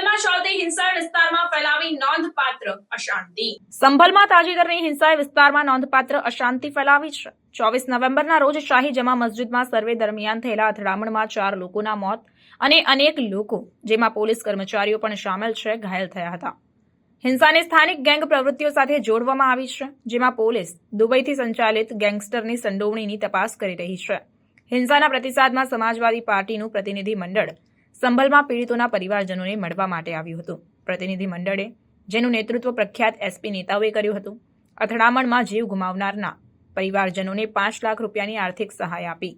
વિસ્તારમાં ફેલાવી નોંધપાત્ર અશાંતિ. સંભલમાં તાજેતરની હિંસાએ વિસ્તારમાં નોંધપાત્ર અશાંતિ ફેલાવી છે. ચોવીસ નવેમ્બરના રોજ શાહી જમા મસ્જિદમાં સર્વે દરમિયાન થયેલા અથડામણમાં ચાર લોકોના મોત અને અનેક લોકો, જેમાં પોલીસ કર્મચારીઓ પણ સામેલ છે, ઘાયલ થયા હતા. હિંસાને સ્થાનિક ગેંગ પ્રવૃત્તિઓ સાથે જોડવામાં આવી છે, જેમાં પોલીસ દુબઈથી સંચાલિત ગેંગસ્ટરની સંડોવણીની તપાસ કરી રહી છે. હિંસાના પ્રતિસાદમાં સમાજવાદી પાર્ટીનું પ્રતિનિધિ મંડળ સંભલમાં પીડિતોના પરિવારજનોને મળવા માટે આવ્યું હતું. પ્રતિનિધિ મંડળે જેનું નેતૃત્વ પ્રખ્યાત એસપી નેતાઓએ કર્યું હતું, અથડામણમાં જીવ ગુમાવનારના પરિવારજનોને પાંચ લાખ રૂપિયાની આર્થિક સહાય આપી.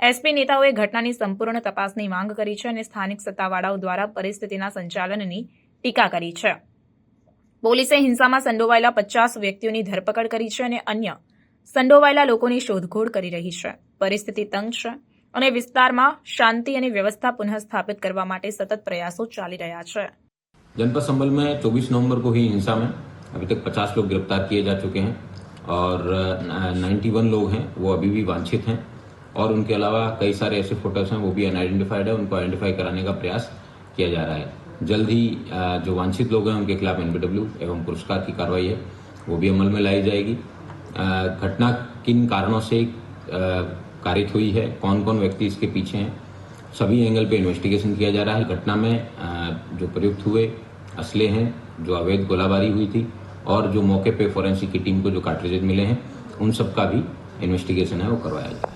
એસપી નેતાઓએ ઘટનાની સંપૂર્ણ તપાસની માંગ કરી છે અને સ્થાનિક સત્તાવાળાઓ દ્વારા પરિસ્થિતિના સંચાલનની ટીકા કરી છે. પોલીસે હિંસામાં સંડોવાયેલા પચાસ વ્યક્તિઓની ધરપકડ કરી છે અને અન્ય સંડોવાયેલા લોકોની શોધખોળ કરી રહી છે. પરિસ્થિતિ તંગ છે અને વિસ્તારમાં શાંતિ અને વ્યવસ્થા પુનઃસ્થાપિત કરવા માટે સતત પ્રયાસો ચાલી રહ્યા છે जनपद संभल में 24 नवंबर को हुई हिंसा में अभी तक 50 लोग गिरफ्तार किए जा चुके हैं और नाइन्टी वन लोग हैं वो अभी भी वांछित हैं और उनके अलावा कई सारे ऐसे फोटोज हैं वो भी अनआइडेंटिफाइड है उनको आइडेंटिफाई कराने का प्रयास किया जा रहा है जल्द ही अ, जो वांछित लोग हैं उनके खिलाफ एनबीडब्ल्यू एवं पुरस्कार की कार्रवाई है वो भी अमल में लाई जाएगी अ, घटना किन कारणों से अ, कारित हुई है कौन कौन व्यक्ति इसके पीछे हैं, सभी एंगल पे इन्वेस्टिगेशन किया जा रहा है। घटना में जो प्रयुक्त हुए, असले हैं, जो अवैध गोलाबारी हुई थी, और जो मौके पे फॉरेंसिक की टीम को जो कार्ट्रिजेज मिले हैं, उन सब का भी इन्वेस्टिगेशन है, वो करवाया जाए।